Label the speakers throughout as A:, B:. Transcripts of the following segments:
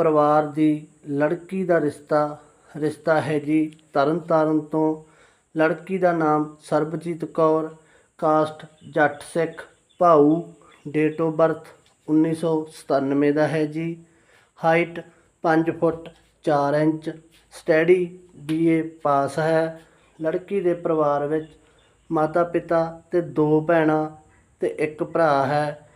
A: ਪਰਿਵਾਰ ਦੀ ਲੜਕੀ ਦਾ ਰਿਸ਼ਤਾ ਰਿਸ਼ਤਾ ਹੈ ਜੀ ਤਰਨਤਾਰਨ ਤੋਂ। ਲੜਕੀ ਦਾ ਨਾਮ ਸਰਬਜੀਤ ਕੌਰ, ਕਾਸਟ ਜੱਟ ਸਿੱਖ, ਭਾਊ ਡੇਟ ਆਫ ਬਰਥ 1997 ਦਾ ਹੈ ਜੀ। Height 5 foot 4 inch study BA pass ਹੈ। ਲੜਕੀ ਦੇ ਪਰਿਵਾਰ ਵਿੱਚ ਮਾਤਾ ਪਿਤਾ ਤੇ ਦੋ ਭੈਣਾਂ ਤੇ ਇੱਕ ਭਰਾ ਹੈ।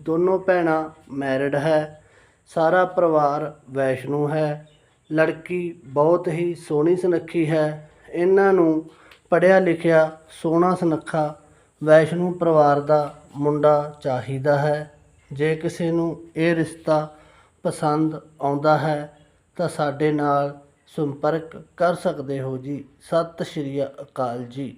A: ਦੋਨੋਂ ਭੈਣਾਂ ਮੈਰਿਡ ਹੈ। ਸਾਰਾ ਪਰਿਵਾਰ ਵੈਸ਼ਨੂ ਹੈ। ਲੜਕੀ ਬਹੁਤ ਹੀ ਸੋਹਣੀ ਸੁਨੱਖੀ ਹੈ। ਇਹਨਾਂ ਨੂੰ ਪੜ੍ਹਿਆ ਲਿਖਿਆ ਸੋਹਣਾ ਸੁਨੱਖਾ ਵੈਸ਼ਨੂ ਪਰਿਵਾਰ ਦਾ ਮੁੰਡਾ ਚਾਹੀਦਾ ਹੈ। ਜੇ ਕਿਸੇ ਨੂੰ ਇਹ ਰਿਸ਼ਤਾ ਪਸੰਦ ਆਉਂਦਾ ਹੈ, ਤਾਂ ਸਾਡੇ ਨਾਲ ਸੰਪਰਕ ਕਰ ਸਕਦੇ ਹੋ ਜੀ। ਸਤਿ ਸ਼੍ਰੀ ਅਕਾਲ ਜੀ।